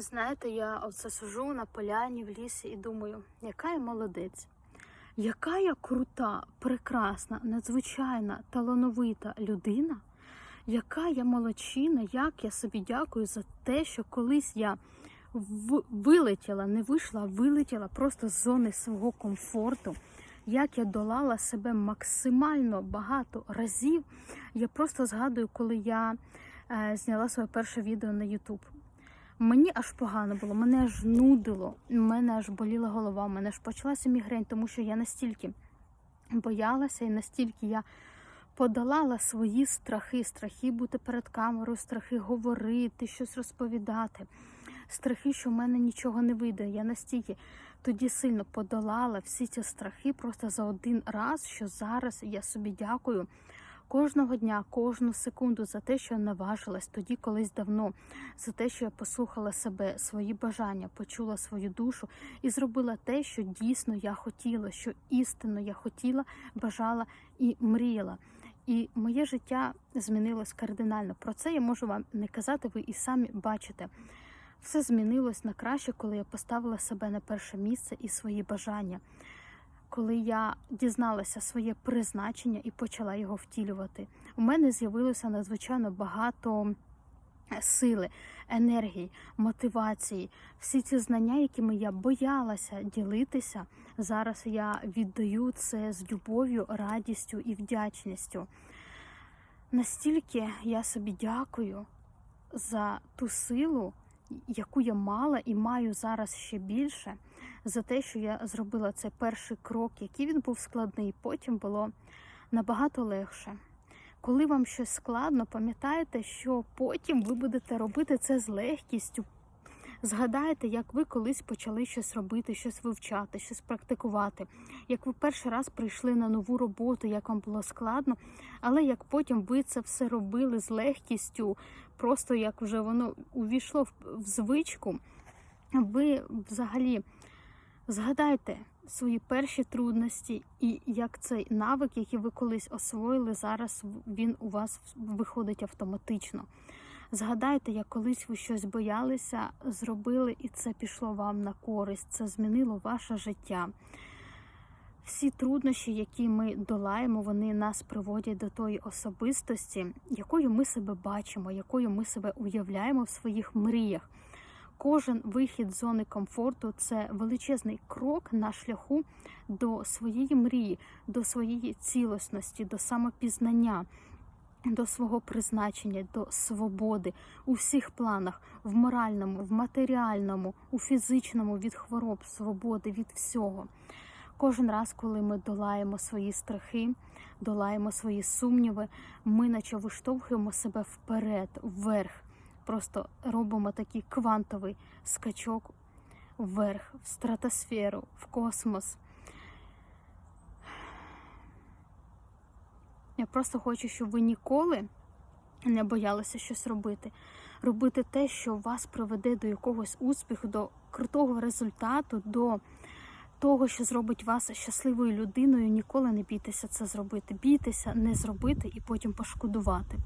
Знаєте, я оце сижу на поляні в лісі і думаю, яка я молодець, яка я крута, прекрасна, надзвичайна, талановита людина, яка я молодчина, як я собі дякую за те, що колись я вилетіла, не вийшла, а вилетіла просто з зони свого комфорту. Як я долала себе максимально багато разів. Я просто згадую, коли я е, зняла своє перше відео на YouTube. Мені аж погано було, мене аж нудило, мене аж боліла голова, мене аж почалася мігрень, тому що я настільки боялася і настільки я подолала свої страхи, страхи бути перед камерою, страхи говорити, щось розповідати, страхи, що в мене нічого не вийде. Я настільки тоді сильно подолала всі ці страхи просто за один раз, що зараз я собі дякую. Кожного дня, кожну секунду за те, що наважилась тоді, колись давно, за те, що я послухала себе, свої бажання, почула свою душу і зробила те, що дійсно я хотіла, що істинно я хотіла, бажала і мріяла. І моє життя змінилось кардинально. Про це я можу вам не казати, ви і самі бачите. Все змінилось на краще, коли я поставила себе на перше місце і свої бажання коли я дізналася своє призначення і почала його втілювати, у мене з'явилося надзвичайно багато сили, енергії, мотивації. Всі ці знання, якими я боялася ділитися, зараз я віддаю це з любов'ю, радістю і вдячністю. Настільки я собі дякую за ту силу, яку я мала і маю зараз ще більше, за те, що я зробила цей перший крок, який він був складний, потім було набагато легше. Коли вам щось складно, пам'ятайте, що потім ви будете робити це з легкістю. Згадайте, як ви колись почали щось робити, щось вивчати, щось практикувати, як ви перший раз прийшли на нову роботу, як вам було складно, але як потім ви це все робили з легкістю, просто як вже воно увійшло в, звичку, ви взагалі згадайте свої перші трудності, і як цей навик, який ви колись освоїли, зараз він у вас виходить автоматично. Згадайте, як колись ви щось боялися, зробили, і це пішло вам на користь, це змінило ваше життя. Всі труднощі, які ми долаємо, вони нас приводять до тої особистості, якою ми себе бачимо, якою ми себе уявляємо в своїх мріях. Кожен вихід з зони комфорту це величезний крок на шляху до своєї мрії, до своєї цілісності, до самопізнання, до свого призначення, до свободи у всіх планах, в моральному, в матеріальному, у фізичному, від хвороб, свободи, від всього. Кожен раз, коли ми долаємо свої страхи, долаємо свої сумніви, ми наче виштовхуємо себе вперед, вверх. Просто робимо такий квантовий скачок вверх, в стратосферу, в космос. Я просто хочу, щоб ви ніколи не боялися щось робити. Робити те, що вас приведе до якогось успіху, до крутого результату, до того, що зробить вас щасливою людиною. Ніколи не бійтеся це зробити. Бійтеся не зробити і потім пошкодувати.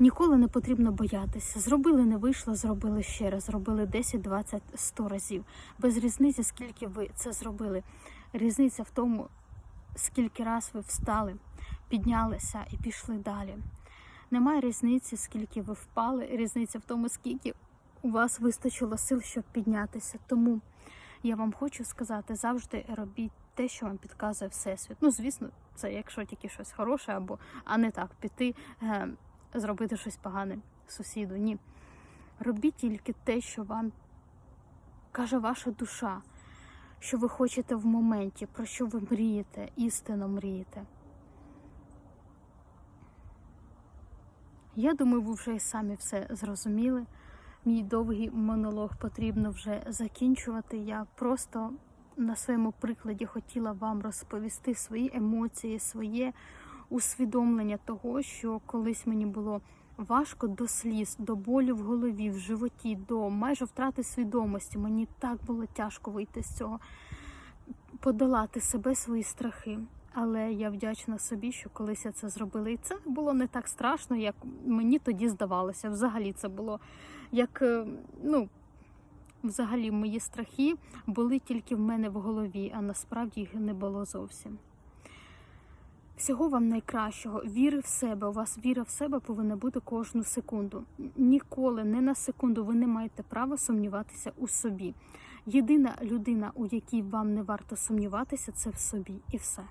Ніколи не потрібно боятися. Зробили, не вийшло, зробили ще раз, зробили 10, 20, 100 разів. Без різниці, скільки ви це зробили. Різниця в тому, скільки раз ви встали, піднялися і пішли далі. Немає різниці, скільки ви впали, різниця в тому, скільки у вас вистачило сил, щоб піднятися. Тому я вам хочу сказати, завжди робіть те, що вам підказує Всесвіт. Ну, звісно, це якщо тільки щось хороше, або а не так піти. Е, зробити щось погане сусіду. Ні. Робіть тільки те, що вам каже ваша душа, що ви хочете в моменті, про що ви мрієте, істинно мрієте. Я думаю, ви вже і самі все зрозуміли. Мій довгий монолог потрібно вже закінчувати. Я просто на своєму прикладі хотіла вам розповісти свої емоції, своє усвідомлення того, що колись мені було важко до сліз, до болю в голові, в животі, до майже втрати свідомості. Мені так було тяжко вийти з цього, подолати себе, свої страхи. Але я вдячна собі, що колись я це зробила. І це було не так страшно, як мені тоді здавалося. Взагалі це було як, е, ну, взагалі мої страхи були тільки в мене в голові, а насправді їх не було зовсім. Всього вам найкращого, віри в себе. У вас віра в себе повинна бути кожну секунду. Ніколи, не на секунду, ви не маєте права сумніватися у собі. Єдина людина, у якій вам не варто сумніватися, це в собі, і все.